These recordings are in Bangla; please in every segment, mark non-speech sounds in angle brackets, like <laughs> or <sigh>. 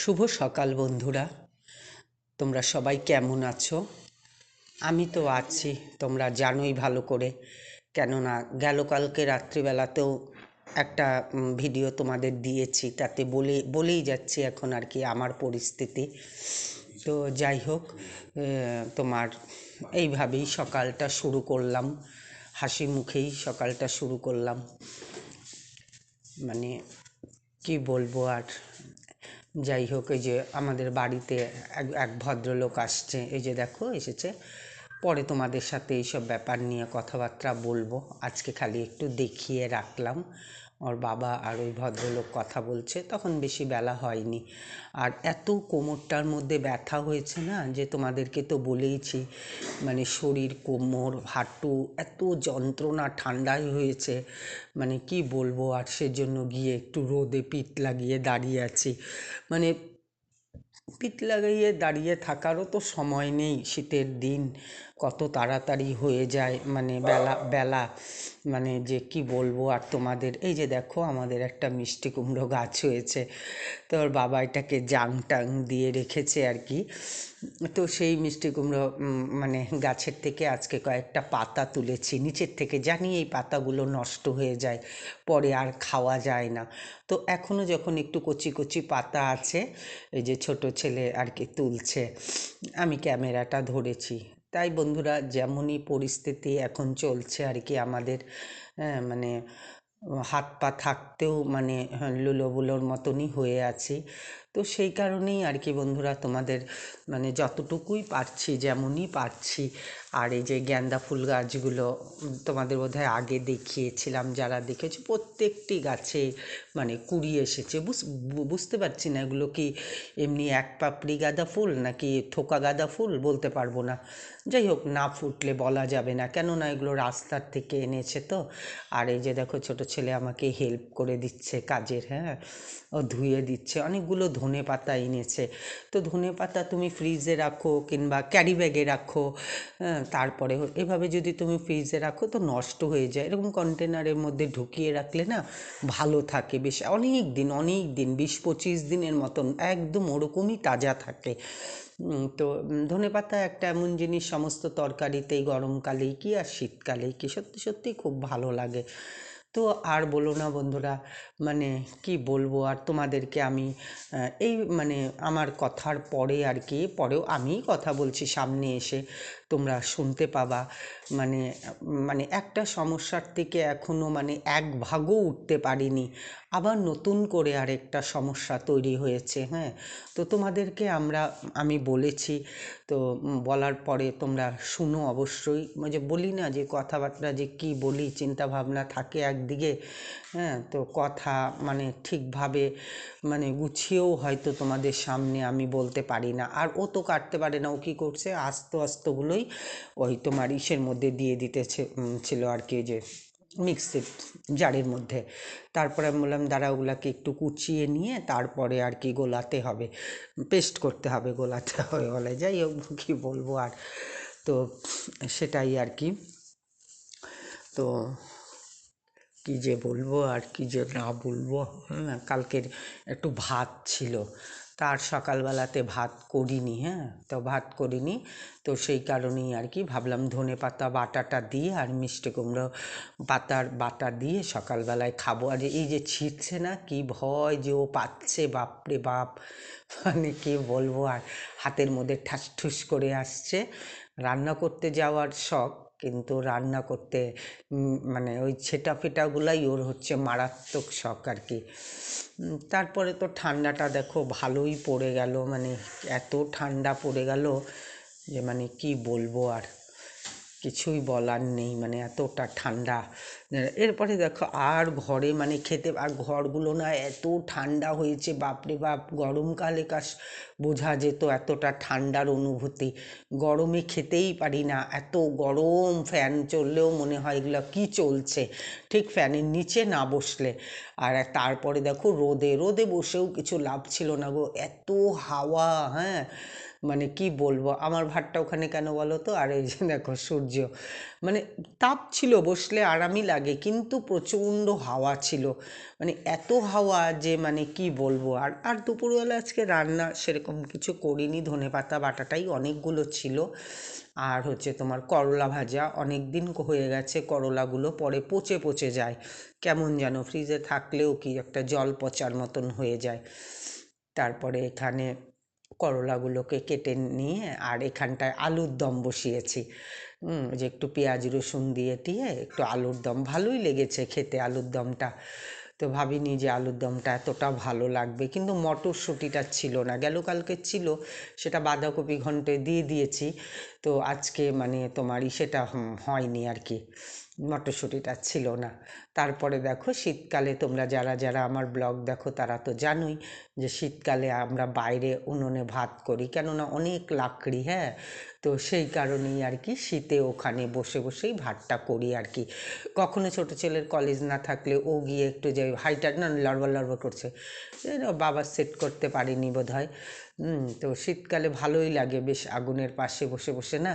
শুভ সকাল, বন্ধুরা। তোমরা সবাই কেমন আছো? আমি তো আছি, তোমরা জানোই ভালো করে। কেননা গেল কালকে রাত্রিবেলাতেও একটা ভিডিও তোমাদের দিয়েছি, তাতে বলে, বলেই যাচ্ছি এখন আর কি আমার পরিস্থিতি। তো যাই হোক তোমার এইভাবেই সকালটা শুরু করলাম। হাসি মুখেই সকালটা শুরু করলাম। মানে কি বলব আর? যাই হোক, এই যে আমাদের বাড়িতে এক এক ভদ্রলোক আসছে, এই যে দেখো এসেছে। পরে তোমাদের সাথে এইসব ব্যাপার নিয়ে কথাবার্তা বলব। আজকে খালি একটু দেখিয়ে রাখলাম। ওর বাবা আর ওই ভদ্রলোক কথা বলছে, তখন বেশি বেলা হয়নি। আর এত কোমরটার মধ্যে ব্যথা হয়েছে না যে তোমাদেরকে তো বলেইছি মানে শরীর, কোমর, হাঁটু, এত যন্ত্রণা ঠান্ডায় হয়েছে মানে কি বলব আর সেজন্য গিয়ে একটু রোদে পিঠ লাগিয়ে দাঁড়িয়ে আছি। মানে পিঠ লাগাইয়ে দাঁড়িয়ে থাকারও তো সময় নেই শীতের দিন। কত তাড়াতাড়ি হয়ে যায় মানে বেলা বেলা মানে যে কি বলব আর তোমাদের। এই যে দেখো আমাদের একটা মিষ্টি কুমড়ো গাছ হয়েছে, তো ওর বাবা এটাকে জাং টাং দিয়ে রেখেছে আর কি। তো সেই মিষ্টি কুমড়ো মানে গাছের থেকে আজকে কয়েকটা পাতা তুলেছি, নিচের থেকে জানি এই পাতাগুলো নষ্ট হয়ে যায়, পরে আর খাওয়া যায় না। তো এখনও যখন একটু কচি কচি পাতা আছে, এই যে ছোট ছেলে আর কি তুলছে। আমি ক্যামেরাটা ধরেছি। তাই বন্ধুরা, যেমনই পরিস্থিতি এখন চলছে আর কি আমাদের মানে হাত পা থাকতেও মানে লুলোবুলোর মতনই হয়ে আছি। তো সেই কারণেই আর কি বন্ধুরা তোমাদের মানে যতটুকুই পারছি, যেমনই পারছি আর এই যে গ্যান্দা ফুল গাছগুলো তোমাদের বোধহয় আগে দেখিয়েছিলাম, যারা দেখেছ, প্রত্যেকটি গাছে মানে কুড়ি এসেছে। বুঝতে পারছি না এগুলো কি এমনি এক পাপড়ি গাঁদা ফুল নাকি থোকা গাঁদা ফুল, বলতে পারব না। যাই হোক, না ফুটলে বলা যাবে না, কেননা এগুলো রাস্তার থেকে এনেছে তো। আর এই যে দেখো, ছোট ছেলে আমাকে হেল্প করে দিচ্ছে কাজের হ্যাঁ? ও ধুয়ে দিচ্ছে, অনেকগুলো ধনে পাতা এনেছে। তো ধনে পাতা তুমি ফ্রিজে রাখো কিংবা ক্যারি ব্যাগে রাখো হ্যাঁ? তারপরে এভাবে যদি তুমি ফ্রিজে রাখো তো নষ্ট হয়ে যায়। এরকম কন্টেনারের মধ্যে ঢুকিয়ে রাখলে না ভালো থাকে বেশ। অনেক দিন অনেক দিন, বিশ পঁচিশ দিনের মতন একদম ওরকমই তাজা থাকে। তো ধনে পাতা একটা এমন জিনিস, সমস্ত তরকারিতেই গরমকালেই কি আর শীতকালেই কি? সত্যি সত্যি খুব ভালো লাগে। তো আর বলো না বন্ধুরা মানে কি বলব আর তোমাদেরকে আমি এই মানে আমার কথার পরে আর কি, পরেও আমি কথা বলছি সামনে এসে। তোমরা শুনতে পাবা। মানে মানে একটা সমস্যার থেকে এখনও মানে এক ভাগও উঠতে পারিনি। আবার নতুন করে আরেকটা সমস্যা তৈরি হয়েছে হ্যাঁ? তো তোমাদেরকে আমরা, আমি বলেছি, তো বলার পরে তোমরা শুনো অবশ্যই। যে বলি না যে কথাবার্তা যে কি বলি চিন্তা ভাবনা থাকে একদিকে হ্যাঁ? তো কথা মানে ঠিকভাবে মানে গুছিয়েও হয়তো তোমাদের সামনে আমি বলতে পারি না। আর ও তো কাটতে পারে না, ও কী করছে? আস্ত আস্তগুলোই ওই তোমার ইসের মধ্যে দিয়ে উম, ছিল আর কি যে মিক্সির জারের মধ্যে। তারপরে আমি বললাম দাঁড়া ওগুলাকে একটু কুচিয়ে নিয়ে তারপরে আর কি গোলাতে হবে। পেস্ট করতে হবে গোলাতে <laughs> হবে বলে। যাই হোক কী বলব আর। তো সেটাই আর কি। তো কি যে বলব আর কি যে না বলব হ্যাঁ কালকের একটু ভাত ছিল। তার সকালবেলাতে ভাত করিনি হ্যাঁ তো ভাত করিনি। তো সেই কারণেই আর কি ভাবলাম ধনে পাতা, বাটাটা দিয়ে আর মিষ্টি কুমড়ো পাতার বাটা দিয়ে সকালবেলায় খাব। আর এই যে ছিটছে না, কি ভয় যে ও পাচ্ছে, বাপরে বাপ মানে কি বলব আর, হাতের মধ্যে ঠাস ঠুস করে আসছে। রান্না করতে যাওয়ার শখ কিন্তু রান্না করতে মানে ওই ছেটা ফেটাগুলাই ওর হচ্ছে মারাত্মক শখ আর কি। তারপরে তো ঠান্ডাটা দেখো ভালোই পড়ে গেল মানে এত ঠান্ডা পড়ে গেল যে মানে কি বলব আর। কিছুই বলার নেই মানে এতটা ঠান্ডা। এরপরে দেখো, আর ঘরে মানে খেতে, আর ঘরগুলো না এত ঠান্ডা হয়েছে, বাপরে বাপ গরমকালে কাশ বোঝা যেত এতটা ঠান্ডার অনুভূতি। গরমে খেতেই পারি না, এত গরম ফ্যান চললেও মনে হয় এগুলো কি চলছে? ঠিক ফ্যানের নিচে না বসলে। আর তারপরে দেখো, রোদে রোদে বসেও কিছু লাভ ছিল না গো, এত হাওয়া হ্যাঁ। মানে কি বলব? আমার ভাতটা ওখানে কেন বলো তো? আর এই যে <laughs> দেখো সূর্য। মানে তাপ ছিল, বসলে আরামই লাগে, কিন্তু প্রচণ্ড হাওয়া ছিল। মানে এত হাওয়া যে মানে কি বলব? আর আর দুপুরবেলা আজকে রান্না সেরকম কিছু করিনি। ধনে পাতা, বাটাটাই অনেকগুলো ছিল। আর হচ্ছে তোমার করলা ভাজা অনেক দিন হয়ে গেছে, করলাগুলো পরে পচে পচে যায়। কেমন যেন ফ্রিজে থাকলেও কি একটা জল পচার মতন হয়ে যায়। তারপরে এখানে করলাগুলোকে কেটে নিয়ে আর এখানটায় আলুর দম বসিয়েছি। যে একটু পেঁয়াজ, রসুন দিয়ে টিয়ে একটু আলুর দম, ভালোই লেগেছে খেতে আলুর দমটা। তো ভাবিনি যে আলুর দমটা এতটা ভালো লাগবে, কিন্তু মটরশুঁটিটা ছিল না গেল কালকে ছিল, সেটা বাঁধাকপি ঘন্টে দিয়ে দিয়েছি। তো আজকে মানে তোমারই সেটা হয়নি আর কি, মটরশুঁটিটা ছিল না। তারপরে দেখো শীতকালে তোমরা যারা যারা আমার ব্লগ দেখো তারা তো জানোই যে শীতকালে আমরা বাইরে উনুনে ভাত করি, কেননা অনেক লাকড়ি হ্যাঁ? তো সেই কারণেই আর কি শীতে ওখানে বসে, বসেই ভাতটা করি আর কি। কখনো ছোট ছেলের কলেজ না থাকলে ও গিয়ে একটু যে হাইটার না লড়বড় লড়বড় করছে। বাবা সেট করতে পারিনি বোধ হয় তো শীতকালে ভালোই লাগে, বেশ আগুনের পাশে বসে বসে, না?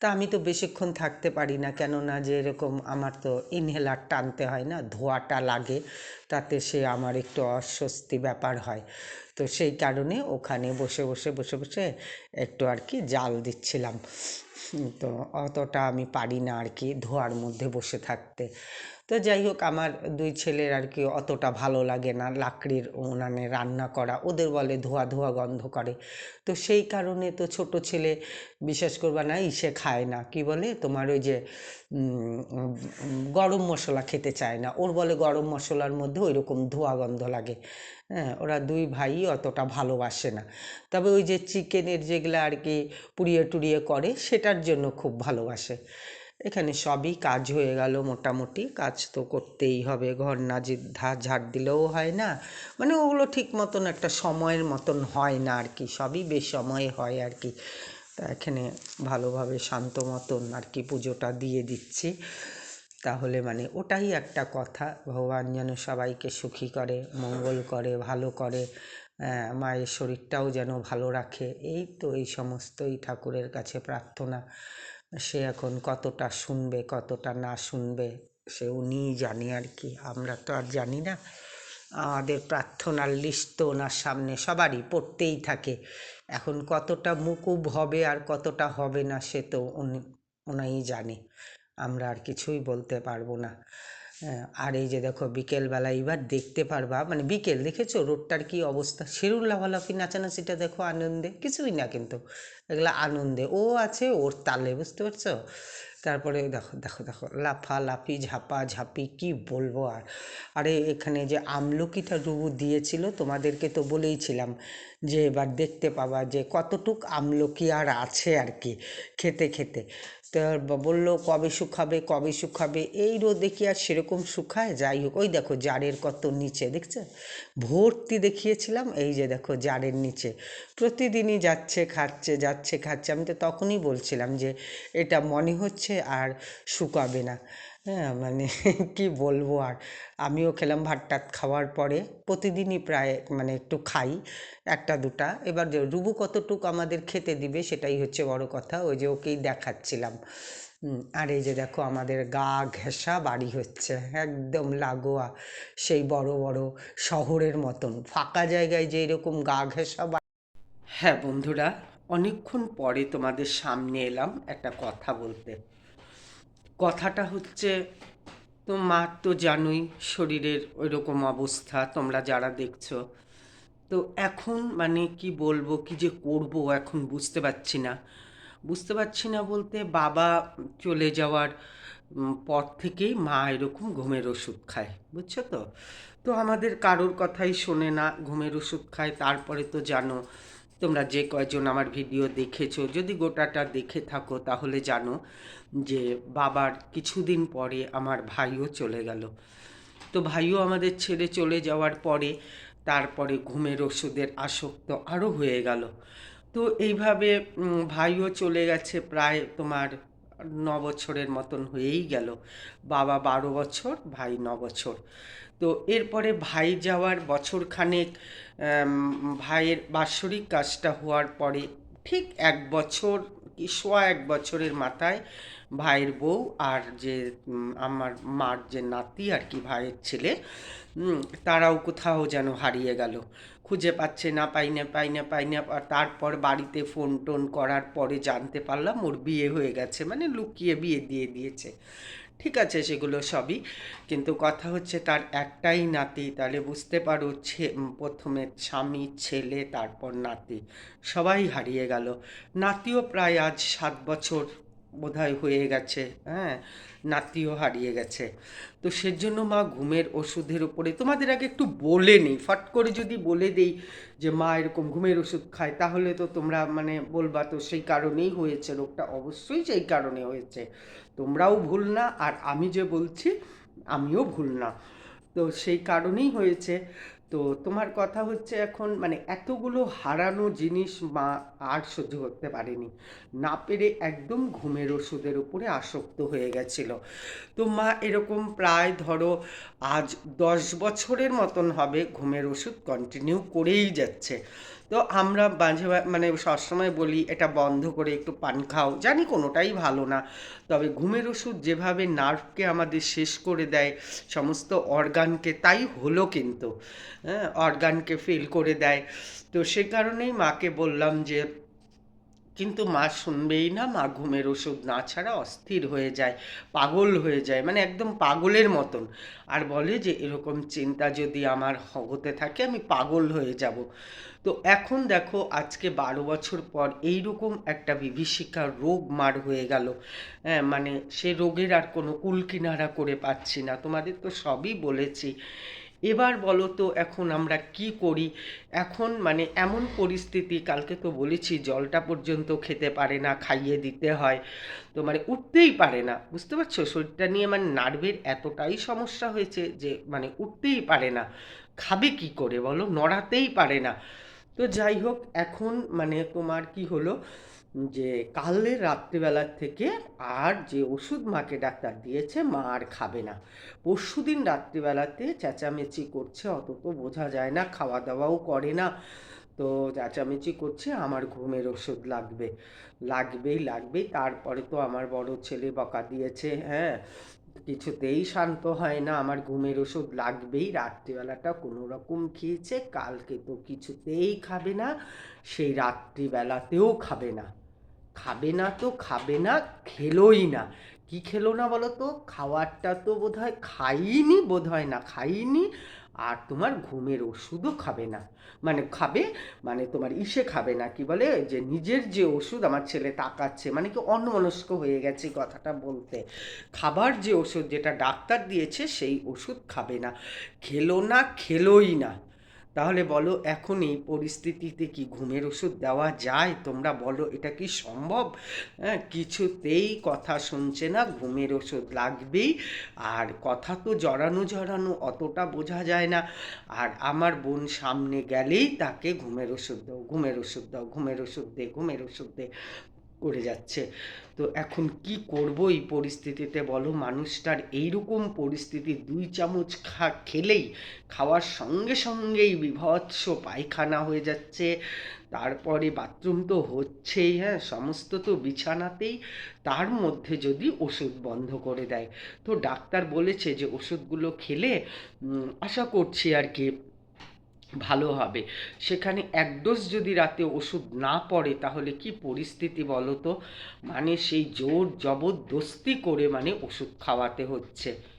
তা আমি তো বেশিক্ষণ থাকতে পারি না, কেননা যে এরকম আমার তো ইনহেলার টানতে হয় না, ধোঁয়াটা লাগে, তাতে সে আমার একটু অস্বস্তি ব্যাপার হয়। তো সেই কারণে ওখানে বসে বসে বসে বসে একটু আর কি জাল দিচ্ছিলাম। তো অতটা আমি পারি না আর কি ধোয়ার মধ্যে বসে থাকতে। তো যাই হোক, আমার দুই ছেলের আর কি অতটা ভালো লাগে না। লাকড়ির উনানে রান্না করা, ওদের বলে ধোয়া ধোয়া গন্ধ করে। তো সেই কারণে তো ছোট ছেলে বিশ্বাস করবা না, ইসে খায় না। কি বলে? তোমার ওই যে গরম মশলা খেতে চায় না। ওর বলে গরম মশলার মধ্যে ওই রকম ধোয়া গন্ধ লাগে। হ্যাঁ ওরা দুই ভাই অতটা ভালোবাসে না। তবে ওই যে চিকেনের যেগুলো আর কি পুড়িয়ে টুড়িয়ে করে, সেটার জন্য খুব ভালোবাসে। এখানে সবই কাজ হয়ে গেল মোটামুটি। কাজ তো করতেই হবে, ঘর না ঝাড় দিলেও হয় না। মানে ওগুলো ঠিক মতন একটা সময়ের মতন হয় না আর কি, সবই বেশ বেসময়ে হয় আর কি। তা এখানে ভালোভাবে শান্ত মতন আর কি পুজোটা দিয়ে দিচ্ছি। তাহলে মানে ওটাই একটা কথা, ভগবান যেন সবাইকে সুখী করে, মঙ্গল করে, ভালো করে মায়ের শরীরটাও যেন ভালো রাখে। এই তো এই সমস্তই ঠাকুরের কাছে প্রার্থনা। সে এখন কতটা শুনবে, কতটা না শুনবে সে উনিই জানি আর কি। আমরা তো আর জানি না। আমাদের প্রার্থনার লিস্ট তো ওনার সামনে সবারই পড়তেই থাকে। এখন কতটা মুকুব হবে আর কতটা হবে না, সে তো উনি ওনাই জানে। আমরা আর কিছুই বলতে পারব না। হ্যাঁ, আর এই যে দেখো বিকেলবেলা এবার দেখতে পারবা মানে বিকেল দেখেছ? রোডটার কি অবস্থা? সেরুন লাফালাফি নাচানাচিটা দেখো আনন্দে কিছুই না কিন্তু এগুলো আনন্দে। ও আছে ওর তালে বুঝতে পারছ? তারপরে দেখো দেখো দেখো লাফা লাফি ঝাপা ঝাপি কি বলব আর? আরে এখানে যে আমলকিটা রুবু দিয়েছিল তোমাদেরকে তো বলেইছিলাম যে এবার দেখতে পাবা যে কতটুক আমলকি আর আছে আর কি খেতে খেতে। বলল, কবে শুকাবে কবে শুকাবে এই রোদে কি আর সেরকম শুকায় যাই হোক। ওই দেখো জারের কত নিচে দেখছেন ভর্তি দেখিয়েছিলাম, এই যে দেখো জারের নিচে। প্রতিদিনই যাচ্ছে, খাচ্ছে যাচ্ছে, খাচ্ছে। আমি তো তখনই বলছিলাম যে এটা মনে হচ্ছে আর শুকাবে না। হ্যাঁ মানে <laughs> কি বলব আর? আমিও খেলাম ভাত টাত খাওয়ার পরে প্রতিদিনই প্রায় মানে একটু খাই, একটা দুটা। এবার রুবু কতটুকু আমাদের খেতে দিবে সেটাই হচ্ছে বড় কথা, ওই যে ওকেই দেখাচ্ছিলাম। আর এই যে দেখো আমাদের গা ঘেঁষা বাড়ি হচ্ছে, একদম লাগোয়া, সেই বড় বড় শহরের মতন। ফাঁকা জায়গায় যে এরকম গা ঘেঁষা বাড়ি হ্যাঁ বন্ধুরা, অনেকক্ষণ পরে তোমাদের সামনে এলাম একটা কথা বলতে। কথাটা হচ্ছে, তো মার তো জানোই শরীরের ওই রকম অবস্থা, তোমরা যারা দেখছ। তো এখন মানে কি বলব, কি যে করব এখন বুঝতে পারছি না। বুঝতে পারছি না বলতে বাবা চলে যাওয়ার পর থেকেই মা এরকম ঘুমের ওষুধ খায়, বুঝছ তো? তো আমাদের কারোর কথাই শোনে না, ঘুমের ওষুধ খায়, তারপরে তো জানো তোমরা যে কয়জন আমার ভিডিও দেখেছ, যদি গোটাটা দেখে থাকো তাহলে জানো যে বাবার কিছুদিন পরে আমার ভাইও চলে গেল। তো ভাইও আমাদের ছেড়ে চলে যাওয়ার পরে তারপরে ঘুমের ওষুধের আসক্ত আরও হয়ে গেল। তো এইভাবে ভাইও চলে গেছে প্রায় তোমার ন বছরের মতন হয়েই গেল। বাবা বারো বছর, ভাই ন বছর। তো এরপরে ভাই যাওয়ার বছরখানেক ভাইয়ের বাৎসরিক কাজটা হওয়ার পরে ঠিক এক বছর কি সোয়া এক বছরের মাথায় ভাইয়ের বউ আর যে আমার মার যে নাতি আর কি ভাইয়ের ছেলে তারাও কোথাও যেন হারিয়ে গেল। খুঁজে পাচ্ছে না, পাই না পাই না পাই না তারপর বাড়িতে ফোন টোন করার পরে জানতে পারলাম ওর বিয়ে হয়ে গেছে মানে লুকিয়ে বিয়ে দিয়ে দিয়েছে। ঠিক আছে সেগুলো সবই। কিন্তু কথা হচ্ছে তার একটাই নাতি, তাহলে বুঝতে পারো প্রথমে স্বামী, ছেলে, তারপর নাতি, সবাই হারিয়ে গেল। নাতিও প্রায় আজ সাত বছর বোধহয় হয়ে গেছে হ্যাঁ নাতিও হারিয়ে গেছে। তো সেজন্য মা ঘুমের ওষুধের উপরে তোমাদের আগে একটু বলে নিই, ফট করে যদি বলে দেই যে মা এরকম ঘুমের ওষুধ খায়, তাহলে তো তোমরা মানে বলবা তো সেই কারণেই হয়েছে, রোগটা অবশ্যই সেই কারণে হয়েছে। তোমরাও ভুল না, আর আমি যে বলছি, আমিও ভুল না। তো সেই কারণেই হয়েছে। তো তোমার কথা হচ্ছে এখন মানে এতগুলো হারানো জিনিস মা আর সহ্য করতে পারেনি। না পেরে একদম ঘুমের ওষুধের উপরে আসক্ত হয়ে গেছিল। তো মা, এরকম প্রায় ধরো আজ দশ বছরের মতন হবে, ঘুমের ওষুধ কন্টিনিউ করেই যাচ্ছে। তো আমরা মাঝে মানে সবসময় বলি, এটা বন্ধ করে একটু পান খাও। জানি কোনোটাই ভালো না। তবে ঘুমের ওষুধ যেভাবে নার্ভকে আমাদের শেষ করে দেয়, সমস্ত অর্গানকে, তাই হলো কিন্তু হ্যাঁ অর্গানকে ফেল করে দেয়। তো সে কারণেই মাকে বললাম যে কিন্তু মা শুনবেই না, মা ঘুমের ওষুধ না ছাড়া অস্থির হয়ে যায়, পাগল হয়ে যায় মানে একদম পাগলের মতন। আর বলে যে, এরকম চিন্তা যদি আমার হতে থাকে, আমি পাগল হয়ে যাব। তো এখন দেখো, আজকে বারো বছর পর এইরকম একটা বিভীষিকা রোগ মার হয়ে গেল। হ্যাঁ মানে সে রোগের আর কোনো কুলকিনারা করে পাচ্ছি না। তোমাদের তো সবই বলেছি। এবার বলো তো, এখন আমরা কি করি? এখন মানে এমন পরিস্থিতি, কালকে তো বলেছি জলটা পর্যন্ত খেতে পারে না, খাইয়ে দিতে হয়। তো মানে উঠতেই পারে না, বুঝতে পারছ? শরীরটা নিয়ে মানে নার্ভের এতটাই সমস্যা হয়েছে যে মানে উঠতেই পারে না। খাবে কি করে বলো? নড়াতেই পারে না। তো যাই হোক, এখন মানে তোমার কি হলো? যে কালের রাত্রিবেলার থেকে আর যে ওষুধ মাকে ডাক্তার দিয়েছে, মা আর খাবে না। পরশুদিন রাত্রিবেলাতে চেঁচামেচি করছে অত তো বোঝা যায় না খাওয়া দাওয়াও করে না। তো চেঁচামেচি করছে, আমার ঘুমের ওষুধ লাগবে। লাগবেই লাগবেই। তারপরে তো আমার বড় ছেলে বকা দিয়েছে হ্যাঁ। কিছুতেই শান্ত হয় না, আমার ঘুমের ওষুধ লাগবেই। রাত্রিবেলাটা কোনো রকম খেয়েছে, কালকে তো কিছুতেই খাবে না, সেই রাত্রিবেলাতেও খাবে না। খাবে না তো খাবে না, খেলোই না। কি খেলো না বলো তো খাওয়ারটা তো বোধহয় খাইনি, বোধহয় না, খাইনি। আর তোমার ঘুমের ওষুধও খাবে না। মানে খাবে মানে তোমার ইসে খাবে না, কি বলে? যে নিজের যে ওষুধ আমার ছেলে তাকাচ্ছে মানে কি অন্যমনস্ক হয়ে গেছে কথাটা বলতে। খাবার যে ওষুধ যেটা ডাক্তার দিয়েছে, সেই ওষুধ খাবে না। খেলো না, খেলোই না। তাহলে বলো, এখন এই পরিস্থিতিতে কি ঘুমের ওষুধ দেওয়া যায়? তোমরা বলো, এটা কি সম্ভব? হ্যাঁ কিছুতেই কথা শুনছে না, ঘুমের ওষুধ লাগবেই। আর কথা তো জড়ানো জড়ানো, অতটা বোঝা যায় না। আর আমার বোন সামনে গেলেই তাকে ঘুমের ওষুধ দাও, ঘুমের ওষুধ দাও, ঘুমের ওষুধ দে, ঘুমের ওষুধ দে। করে যাচ্ছে। তো এখন কি করব এই পরিস্থিতিতে বলো? মানুষটার এইরকম পরিস্থিতি দুই চামচ খা, খেলেই খাওয়ার সঙ্গে সঙ্গেই বিভৎস পায়খানা হয়ে যাচ্ছে। তারপরে বাথরুম তো হচ্ছেই হ্যাঁ সমস্ত তো বিছানাতেই। তার মধ্যে যদি ওষুধ বন্ধ করে দেয়। তো ডাক্তার বলেছে যে ওষুধগুলো খেলে আশা করছি আর কি ভালো হবে। সেখানে এক ডোজ যদি রাতে ওষুধ না পড়ে, তাহলে কি পরিস্থিতি বলো তো মানে সেই জোর জবরদস্তি করে মানে ওষুধ খাওয়াতে হচ্ছে।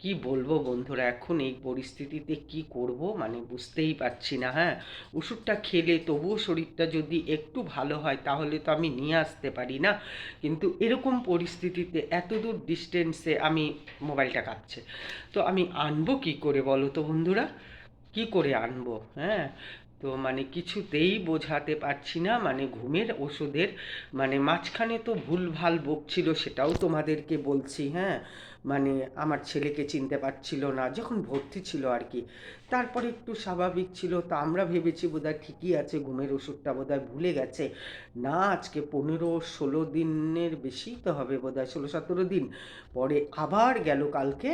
কি বলব বন্ধুরা, এখন এই পরিস্থিতিতে কি করব? মানে বুঝতেই পারছি না হ্যাঁ? ওষুধটা খেলে তবুও শরীরটা যদি একটু ভালো হয়, তাহলে তো আমি নিয়ে আসতে পারি না। কিন্তু এরকম পরিস্থিতিতে এত দূর ডিস্টেন্সে আমি মোবাইলটা কাঁপছে। তো আমি আনব কি করে বলো তো বন্ধুরা? কি করে আনব হ্যাঁ? তো মানে কিছুতেই বোঝাতে পারছি না মানে ঘুমের ওষুধের মানে মাঝখানে তো ভুলভাল বকছিল সেটাও তোমাদেরকে বলছি হ্যাঁ? মানে আমার ছেলেকে চিনতে পারছিল না, যখন ভর্তি ছিল আর কি। তারপরে একটু স্বাভাবিক ছিল, তা আমরা ভেবেছি বোধহয় ঠিকই আছে, ঘুমের ওষুধটা বোধহয় ভুলে গেছে। না, আজকে পনেরো ষোলো দিনের বেশি তো হবে বোধহয়, ষোলো সতেরো দিন। পরে আবার গেল কালকে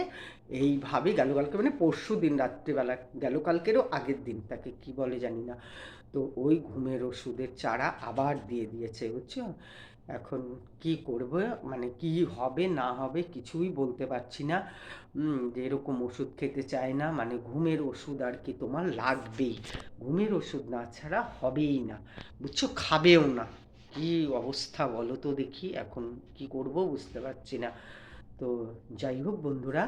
এইভাবে গেল কালকে মানে পরশু দিন রাত্রিবেলা গেল কালকেরও আগের দিন তাকে কি বলে জানি না। তো ওই ঘুমের ওষুধের চারা আবার দিয়ে দিয়েছে, বুঝছ? এখন কি করব? মানে কি হবে, না হবে কিছুই বলতে পারছি না। যে এরকম ওষুধ খেতে চায় না মানে ঘুমের ওষুধ আর কি তোমার লাগবেই। ঘুমের ওষুধ না ছাড়া হবেই না, বুঝছ? খাবেও না। কি অবস্থা বলো তো দেখি, এখন কি করব বুঝতে পারছি না। তো যাই হোক বন্ধুরা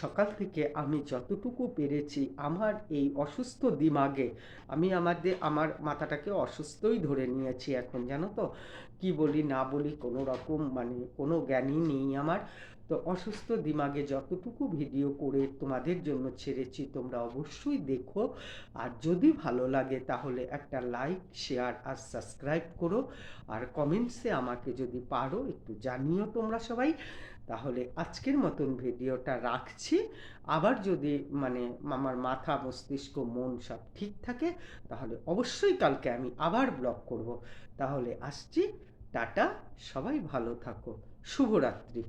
সকাল থেকে আমি যতটুকু পেরেছি আমার এই অসুস্থ দিমাগে, আমি আমাদের, আমার মাথাটাকে অসুস্থই ধরে নিয়েছি এখন, জানো তো? কি বলি, না বলি, কোনো রকম মানে কোনো জ্ঞানই নেই আমার। তো অসুস্থ দিমাগে যতটুকু ভিডিও করে তোমাদের জন্য ছেড়েছি, তোমরা অবশ্যই দেখো। আর যদি ভালো লাগে তাহলে একটা লাইক, শেয়ার আর সাবস্ক্রাইব করো। আর কমেন্টসে আমাকে যদি পারো একটু জানিও তোমরা সবাই। তাহলে আজকের মতন ভিডিওটা রাখছি। আবার যদি মানে আমার মাথা, মস্তিষ্ক, মন সব ঠিক থাকে, তাহলে অবশ্যই কালকে আমি আবার ব্লগ করব। তাহলে আসছি, টাটা, সবাই ভালো থাকো, শুভরাত্রি।